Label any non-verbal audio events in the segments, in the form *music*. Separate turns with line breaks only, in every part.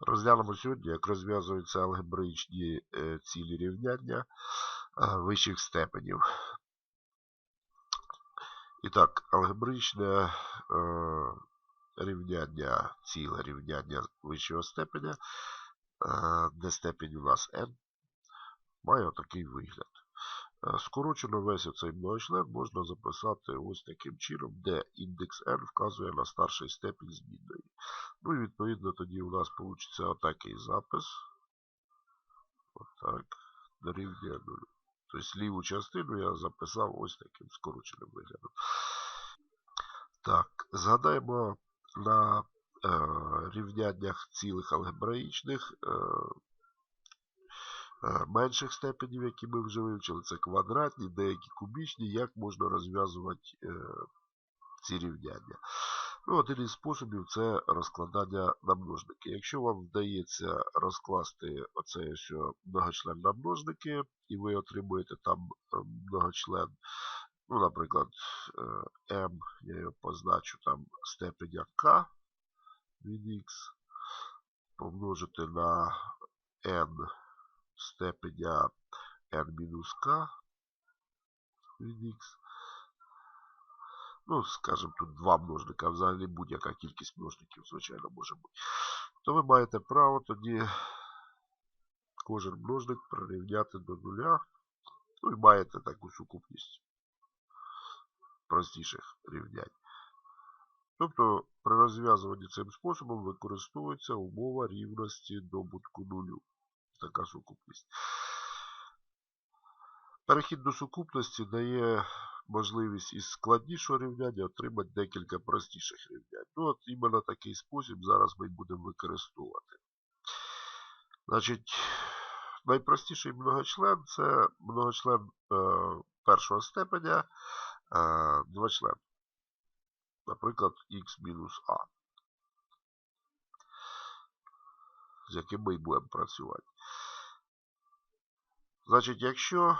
Розглянемо сьогодні, як розв'язуються алгебраїчні е, цілі рівняння е, вищих степенів. І так, алгебраїчне е, рівняння, ціле рівняння вищого степеня, де степень у нас n, має такий вигляд. Е, Скорочено весь оцей многочлен можна записати ось таким чином, де індекс n вказує на старший степінь змінної. Ну і відповідно тоді у нас вийде отакий запис. Отак. Дорівнює 0. Тобто ліву частину я записав ось таким скороченим виглядом. Так, згадаємо на е, рівняннях цілих алгебраїчних е, менших степенів, які ми вже вивчили. Це квадратні, деякі кубічні, як можна розв'язувати е, ці рівняння. Ну, один із способів це розкладання на множники. Якщо вам вдається розкласти оцей ось многочлен на множники, і ви отримуєте там е, многочлен, ну, наприклад, е, m, я його позначу там степеня k від x, помножити на n степеня n-k від x. Ну, скажімо, тут два множника, взагалі будь-яка кількість множників, звичайно, може бути. То ви маєте право тоді кожен множник прирівняти до нуля. Ну і маєте таку сукупність простіших рівнянь. Тобто при розв'язуванні цим способом використовується умова рівності добутку нулю. Така сукупність. Перехід до сукупності дає можливість із складнішого рівняння отримати декілька простіших рівнянь. Ну, от іменно такий спосіб зараз ми будемо використовувати. Значить, найпростіший многочлен це многочлен е, першого степеня, е, двочлен. Наприклад, х-а, з яким ми будемо працювати. Значить, якщо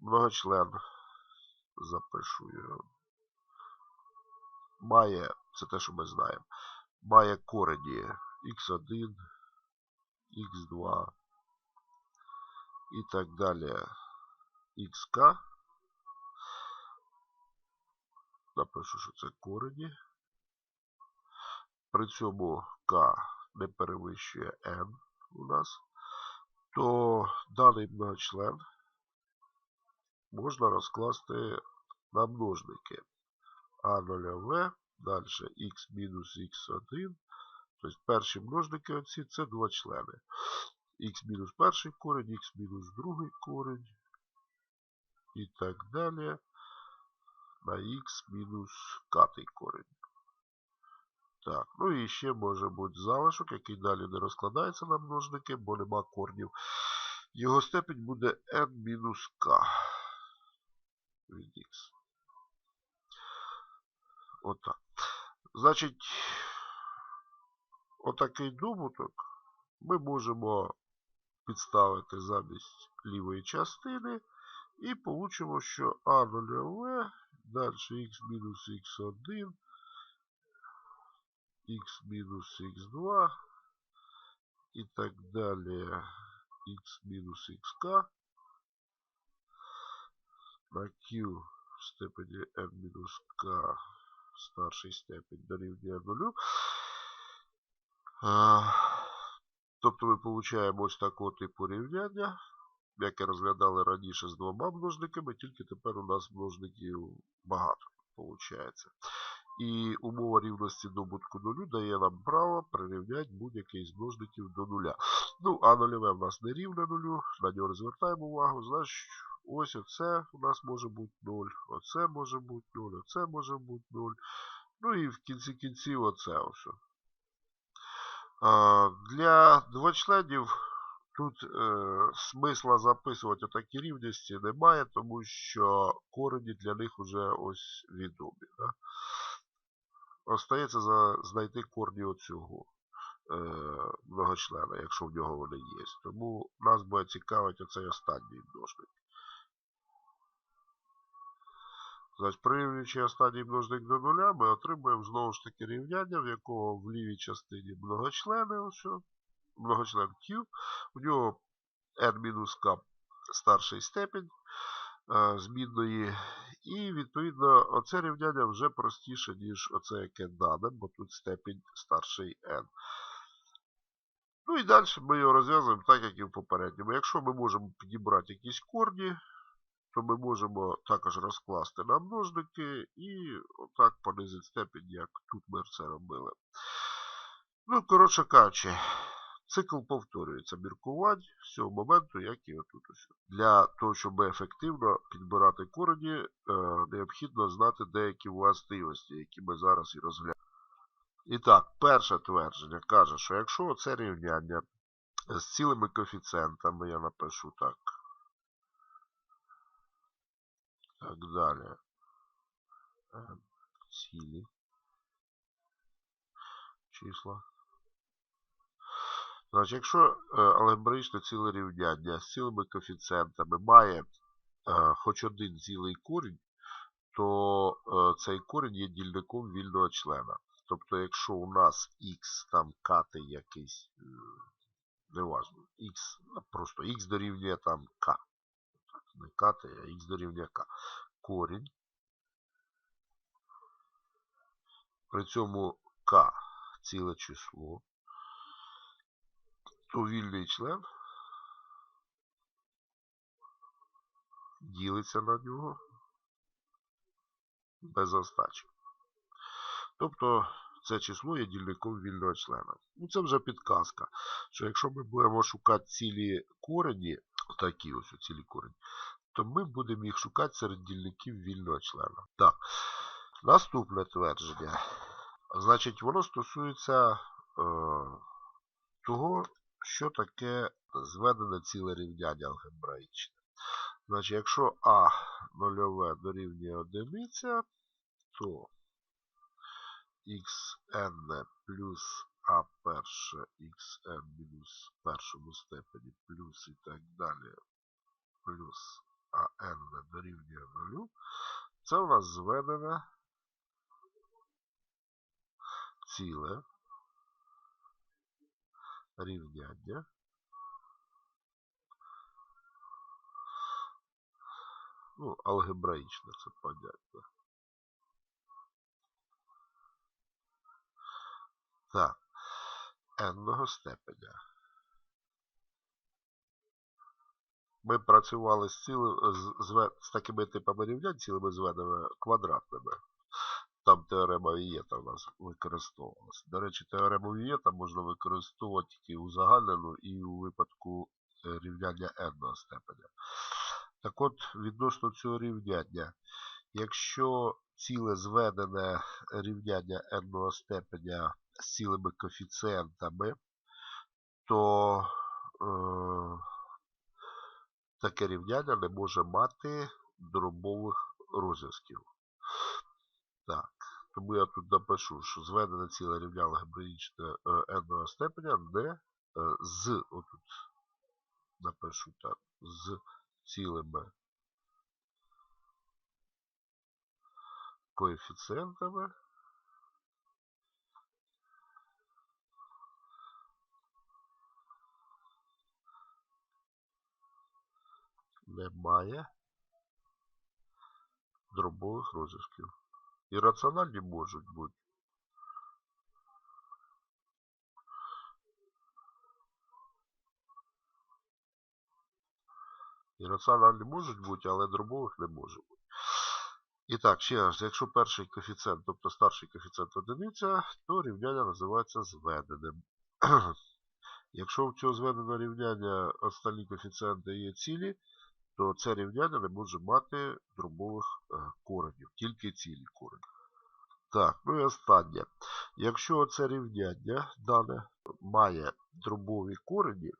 многочлен запишу його. Має, це те, що ми знаємо, має корені x1, x2 і так далі xk. Напишу, що це корені. При цьому k не перевищує n у нас, то даний многочлен можна розкласти на множники. А нульове, далі х мінус х1. Тобто перші множники оці це два члени. х мінус перший корень, х мінус другий корень. І так далі. На х мінус катий корень. Так, ну і ще може бути залишок, який далі не розкладається на множники, бо нема корнів. Його степінь буде n-k від x. Отак. Значить, отакий добуток ми можемо підставити замість лівої частини і получимо, що а нульове, далі x-x1 x минус x2 и так далее. x минус xk на q в степени n минус k старшій степень дорівнює нулю. Тобто ми получаємо ось такого порівняння. рівняння, яке розглядали раніше з двома множниками, тільки тепер у нас множників багато получається. І умова рівності добутку нулю дає нам право прирівняти будь-який з множників до нуля. Ну, а нульове в нас не рівне нулю, на нього не звертаємо увагу, значить ось оце у нас може бути 0, оце може бути 0, оце може бути 0. Ну і в кінці кінців оце ось. Для двочленів тут е, смисла записувати такі рівності немає, тому що корені для них вже ось відомі. Да? Остається знайти корні оцього е, многочлена, якщо в нього вони є. Тому нас буде цікавити оцей останній множник. Значить, прирівнюючи останній множник до нуля, ми отримуємо знову ж таки рівняння, в якого в лівій частині многочлени, ось, многочлен Q, у нього n-k старший степень змінної. І, відповідно, оце рівняння вже простіше, ніж оце яке дане, бо тут степень старший n. Ну і далі ми його розв'язуємо так, як і в попередньому. Якщо ми можемо підібрати якісь корні, то ми можемо також розкласти на множники і отак понизити степень, як тут ми це робили. Ну, коротше кажучи, цикл повторюється міркувань з цього моменту, як і отут. ось. Для того, щоб ефективно підбирати корені, е, необхідно знати деякі властивості, які ми зараз і розглянемо. І так, перше твердження каже, що якщо це рівняння з цілими коефіцієнтами, я напишу так. Так далі. Е, Цілі. Числа. Значить, якщо е, алгебраїчне ціле рівняння з цілими коефіцієнтами має е, хоч один цілий корінь, то е, цей корінь є дільником вільного члена. Тобто, якщо у нас x там кати якийсь, неважно, x, ну, просто x дорівнює там k. Не кати, а x дорівнює k. Корінь. При цьому k ціле число, то вільний член ділиться на нього без остачі. Тобто це число є дільником вільного члена. Ну Це вже підказка, що якщо ми будемо шукати цілі корені, такі ось цілі корені, то ми будемо їх шукати серед дільників вільного члена. Так, наступне твердження. Значить, воно стосується е, того, що таке зведене ціле рівняння алгебраїчне. Значить, якщо А нульове дорівнює одиниця, то xn плюс а перше xn мінус першому степені плюс і так далі, плюс ан дорівнює нулю, це у нас зведене ціле рівняння. Ну, алгебраїчне це поняття. Так, n степеня. Ми працювали з, ціли, з, з, з такими типами рівнянь, цілими зведеними квадратними. Там теорема Вієта в нас використовувалася. До речі, теорему Вієта можна використовувати тільки узагальнену і у випадку е, рівняння n степеня. Так от, відносно цього рівняння, якщо ціле зведене рівняння n степеня з цілими коефіцієнтами, то е, таке рівняння не може мати дробових розв'язків. Тому я тут напишу, що зведене ціле рівня алгебраїчне е, n степеня не е, з, отут напишу так, з цілими коефіцієнтами. Немає дробових розв'язків. І раціональні можуть бути. І раціональні можуть бути, але дробових не може бути. І так, ще раз, якщо перший коефіцієнт, тобто старший коефіцієнт одиниця, то рівняння називається зведеним. *clears throat* Якщо в цього зведеного рівняння останні коефіцієнти є цілі, то це рівняння не може мати дробових е, коренів, тільки цілі корені. Так, ну і останнє. Якщо це рівняння дане має дробові корені,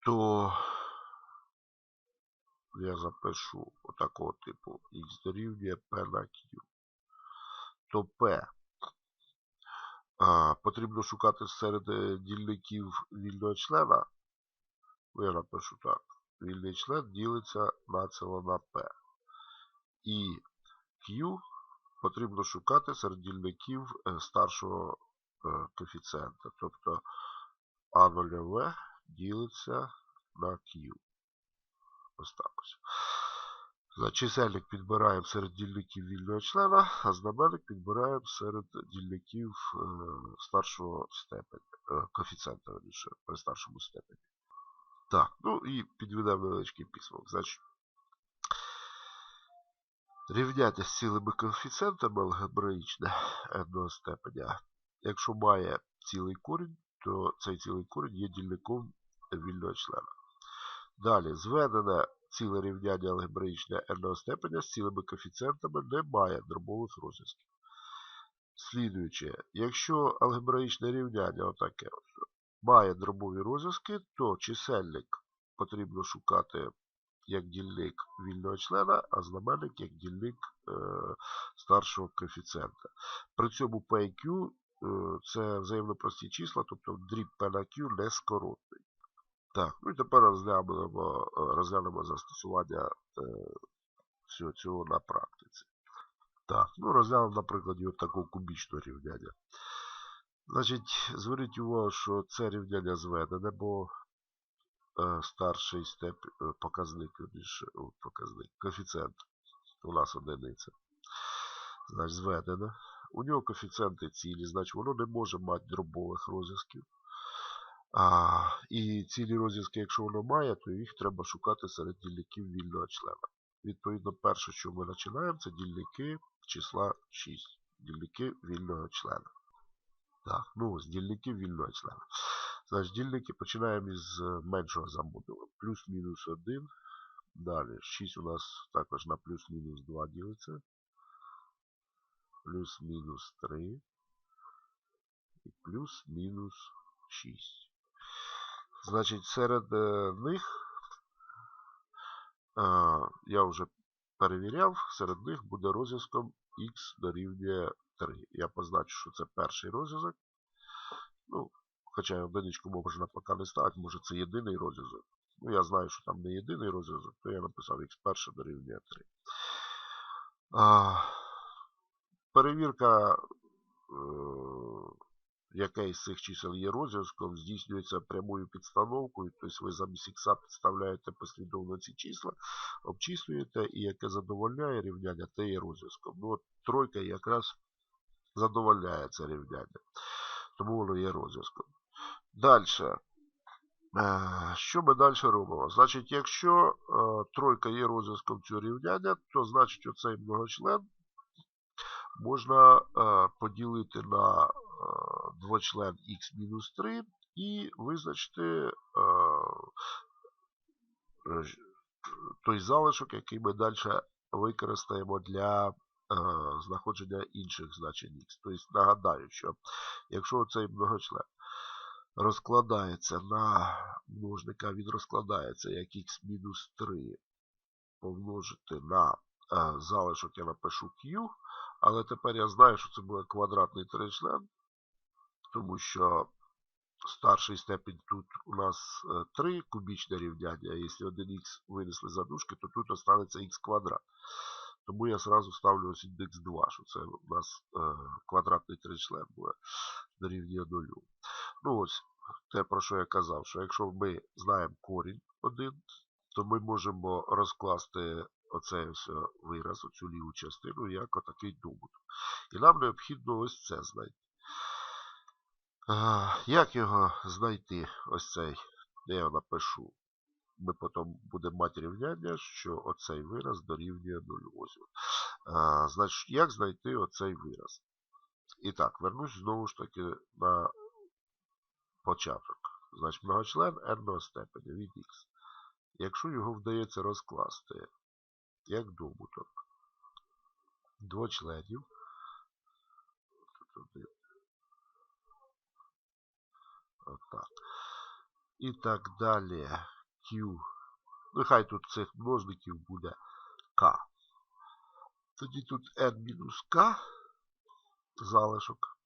то я запишу отакого типу x дорівнює P на Q. То P а, потрібно шукати серед дільників вільного члена. Ну, я напишу так. Вільний член ділиться націло на P. І Q потрібно шукати серед дільників е, старшого е, коефіцієнта. Тобто А нульове ділиться на Q. Ось так ось. Значить, чисельник підбираємо серед дільників вільного члена, а знаменник підбираємо серед дільників е, старшого степеня, коефіцієнта, при старшому степені. Так, ну і підведемо невеличкий підсумок. Значить, рівняння з цілими коефіцієнтами алгебраїчне n степеня. Якщо має цілий корінь, то цей цілий корінь є дільником вільного члена. Далі, зведене ціле рівняння алгебраїчне n степеня з цілими коефіцієнтами не має дробових розв'язків. Слідуючи, якщо алгебраїчне рівняння отаке має дробові розв'язки, то чисельник потрібно шукати як дільник вільного члена, а знаменник як дільник е, старшого коефіцієнта. При цьому P і Q е, це взаємно прості числа, тобто дріб P на Q не скоротний. Так, ну і тепер розглянемо, розглянемо застосування е, всього цього на практиці. Так, ну розглянемо на прикладі от такого кубічного рівняння. Значить, зверніть увагу, що це рівняння зведене, бо е, старший степ, е, показник, більше, показник, коефіцієнт у нас одиниця. Значить, зведене. У нього коефіцієнти цілі, значить воно не може мати дробових розв'язків. А, І цілі розв'язки, якщо воно має, то їх треба шукати серед дільників вільного члена. Відповідно, перше, що ми починаємо, це дільники числа 6. Дільники вільного члена. Так, ну ось дільники вільного. Значить, дільники починаємо із меншого замодулу. Плюс-мінус 1. Далі 6 у нас також на плюс-мінус 2 ділиться. Плюс-мінус 3. І плюс-мінус 6. Значить, серед них е, я вже перевіряв, серед них буде розв'язком x дорівнює 3. Я позначу, що це перший розв'язок. Ну, Хоча одиничку можна поки не ставити, може це єдиний розв'язок. Ну, я знаю, що там не єдиний розв'язок, то я написав x перше дорівнює 3. А, перевірка. Е, яке із цих чисел є розв'язком, здійснюється прямою підстановкою, тобто ви замість х підставляєте послідовно ці числа, обчислюєте, і яке задовольняє рівняння, те є розв'язком. Ну, от Тройка якраз задовольняє це рівняння. Тому воно є розв'язком. Далі. Що ми далі робимо? Значить, якщо тройка є розв'язком цього рівняння, то значить оцей многочлен можна поділити на двочлен х-3 і визначити е, той залишок, який ми далі використаємо для е, знаходження інших значень х. Тобто нагадаю, що якщо цей многочлен розкладається на множника, він розкладається як х-3 помножити на е, залишок, я напишу q, але тепер я знаю, що це буде квадратний тричлен, тому що старший степень тут у нас 3 кубічне рівняння, а якщо 1х винесли за дужки, то тут останеться х квадрат. Тому я сразу ставлю ось індекс 2, що це у нас е, квадратний тричлен буде дорівнює 0. Ну ось, те, про що я казав, що якщо ми знаємо корінь 1, то ми можемо розкласти оцей ось вираз, оцю ліву частину, як отакий добуток. І нам необхідно ось це знайти. Як його знайти? Ось цей, я напишу. Ми потім будемо мати рівняння, що оцей вираз дорівнює 0. Ось. Значить, як знайти оцей вираз? І так, вернусь знову ж таки на початок. Значить, многочлен n степеня від x. Якщо його вдається розкласти як добуток двочленів, Отак. І так далі. Q. Нехай тут цих множників буде K. Тоді тут N-K залишок.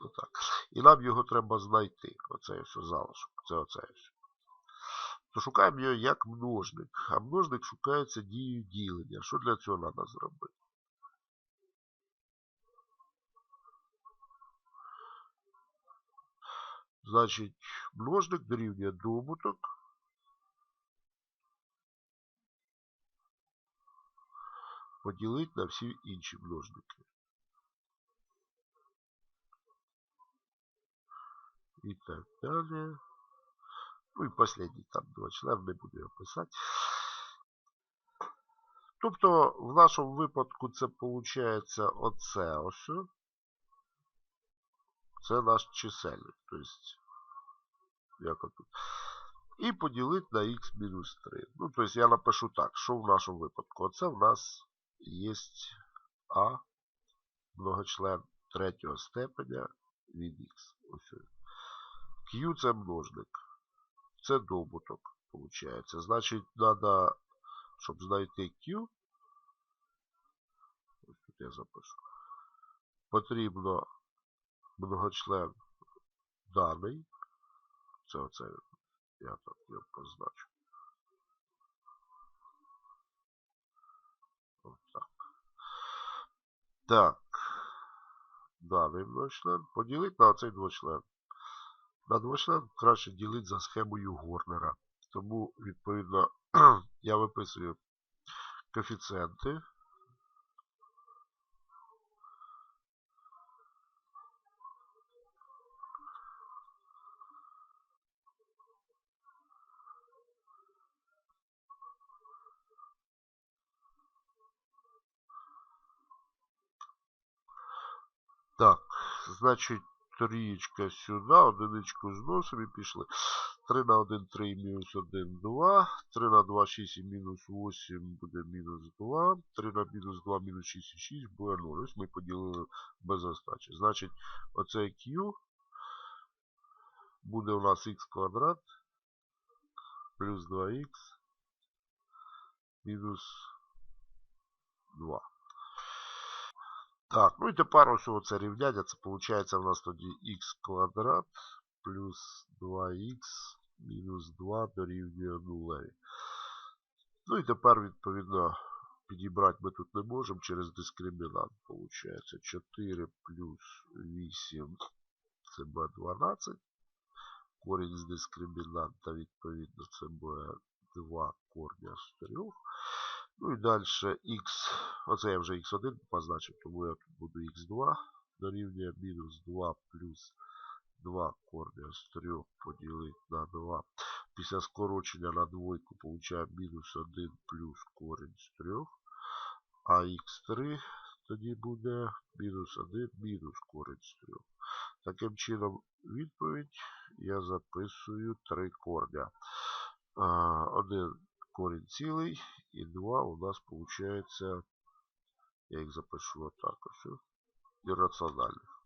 Отак. І нам його треба знайти. Оцей ось залишок. Це оцей ось. То шукаємо його як множник. А множник шукається дією ділення. Що для цього треба зробити? Значить, множник дорівнює добуток. Поділити на всі інші множники. І так далі. Ну і останній там два члени не буду його писати. Тобто, в нашому випадку це виходить оце ось. Це наш чисельник. Тобто, як отут. І поділити на х-3. Ну, тобто я напишу так, що в нашому випадку? Оце в нас є А многочлен третього степеня від х. Q це множник. Це добуток, виходить. Значить, треба, щоб знайти Q, ось тут я запишу, потрібно многочлен даний. Це оце я так його позначу. Ось так. Так. Даний двочлен. Поділити на цей двочлен. На двочлен краще ділити за схемою Горнера. Тому, відповідно, *clears throat* я виписую коефіцієнти. Так, значить, трієчка сюди, одиничку зносимо і пішли. 3 на 1, 3 мінус 1, 2. 3 на 2, 6 і мінус 8 буде мінус 2. 3 на мінус 2, мінус 6 і 6 буде 0. Ось ми поділили без остачі. Значить, оцей Q буде у нас х квадрат плюс 2х мінус 2. Так, ну тепер ось оце рівняння, це виходить у нас тоді х квадрат плюс 2х мінус 2 дорівнює 0. Ну і тепер, відповідно, підібрати ми тут не можемо через дискримінант. Получається 4 плюс 8 це буде 12. Корінь з дискримінанта, відповідно, це буде 2 корня з 3. Ну і далі x, оце я вже x1 позначив, тому я тут буду x2 дорівнює мінус 2 плюс 2 корня з 3 поділити на 2. Після скорочення на двойку получаємо мінус 1 плюс корінь з 3. А x3 тоді буде мінус 1 мінус корінь з 3. Таким чином, відповідь я записую 3 корня. 1 корень цілий і 2 у нас получается, я їх запишу отак ось, ірраціональних.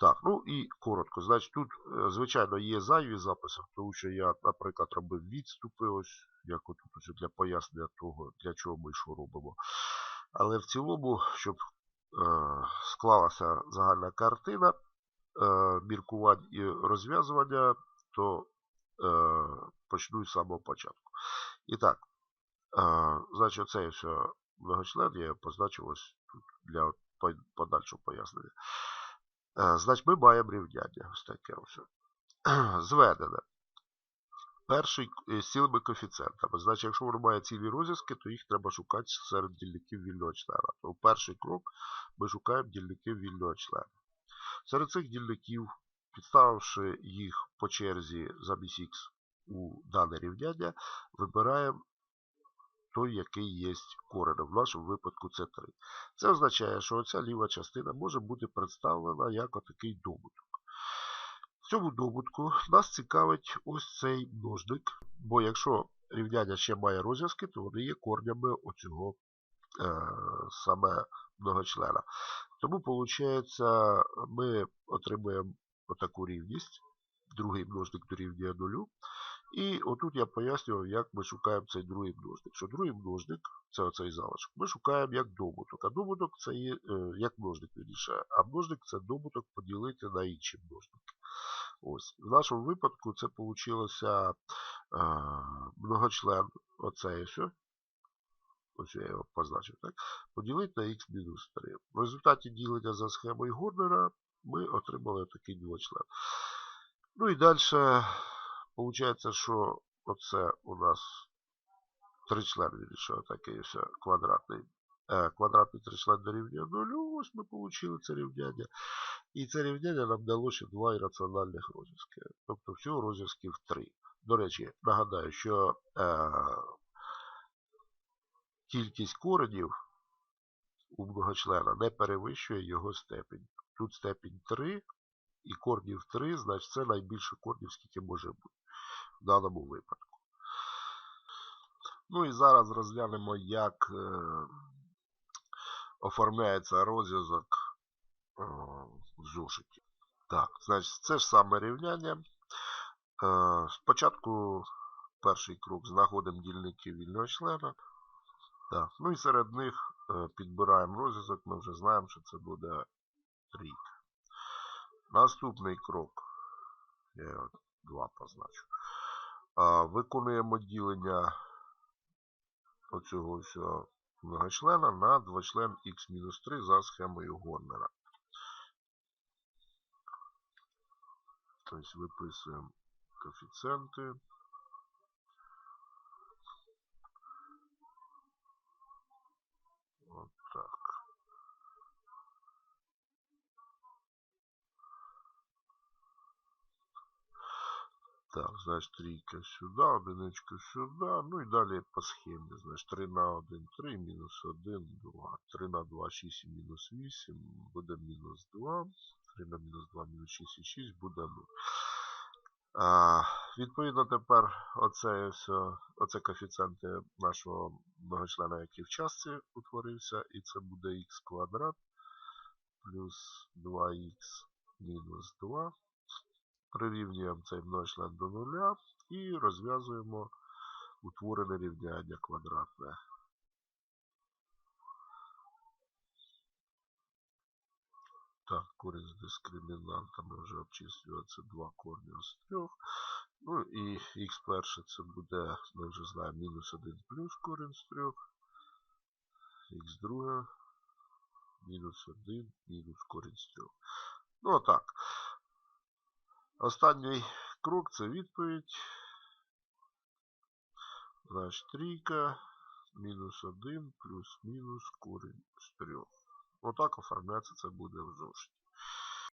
Так, ну і коротко. Значить, тут, э, звичайно, є зайві записи, тому що я, наприклад, робив відступи, ось, як тут ось для пояснення того, для чого ми що робимо. Але в цілому, щоб е, склалася загальна картина е, міркувань і розв'язування, то е, почну з самого початку. І так, е, значить, цей все многочлен я позначив ось тут для подальшого пояснення. Е, значить, ми маємо рівняння. Ось таке ось. *clears throat* Зведене. Перший з цілими коефіцієнтами. Значить, якщо воно має цілі розв'язки, то їх треба шукати серед дільників вільного члена. То перший крок ми шукаємо дільники вільного члена. Серед цих дільників, підставивши їх по черзі замість х у дане рівняння, вибираємо той, який є коренем. В нашому випадку це 3. Це означає, що оця ліва частина може бути представлена як отакий добуток. В цьому добутку нас цікавить ось цей множник, бо якщо рівняння ще має розв'язки, то вони є корнями оцього е, саме многочлена. Тому, виходить, ми отримуємо отаку рівність. Другий множник дорівнює нулю. І отут я пояснював, як ми шукаємо цей другий множник. Що другий множник, це оцей залишок, ми шукаємо як добуток. А добуток це є е, як множник вирішає. А множник це добуток поділити на інші множники. Ось. В нашому випадку це вийшло е, многочлен оцей ось. Ось я його позначив. так, Поділити на х-3. В результаті ділення за схемою Горнера ми отримали такий двочлен. Ну і далі, виходить, що оце у нас тричлен, вирішив, такий все квадратний. Е, квадратний тричлен дорівнює нулю, ось ми отримали це рівняння. І це рівняння нам дало ще два ірраціональних розв'язки. Тобто всього розв'язків три. До речі, нагадаю, що е, кількість коренів у многочлена не перевищує його степень. Тут степень 3 і корнів 3, значить це найбільше корнів, скільки може бути в даному випадку. Ну і зараз розглянемо, як е, оформляється розв'язок е, в зошиті. Так, значить, це ж саме рівняння. Е, спочатку перший крок знаходимо дільники вільного члена. Так, ну і серед них е, підбираємо розв'язок, ми вже знаємо, що це буде трійка. Наступний крок, я його 2 позначу. Виконуємо ділення оцього многочлена на двочлен х-3 за схемою Горнера. Тобто виписуємо коефіцієнти. От так. Так, значить трійка сюди, одиничка сюди. Ну і далі по схемі. Значить 3 на 1, 3, мінус 1, 2. 3 на 2, 6 і мінус 8, буде мінус 2. 3 на мінус 2, мінус 6 і 6 буде 0. А, відповідно, тепер оце, все, оце коефіцієнти нашого многочлена, який в частці утворився, і це буде х квадрат плюс 2х мінус 2. Прирівнюємо цей многочлен до нуля і розв'язуємо утворене рівняння квадратне. Так, корінь з дискримінантами вже обчислюється 2 корні з 3. Ну і х перше це буде, ми вже знаємо, мінус 1 плюс корінь з 3. Х друге мінус 1 мінус корінь з 3. Ну отак. Останній крок це відповідь. Значить, трійка, мінус 1 плюс-мінус корінь з 3. Отак оформляється це буде в зошиті.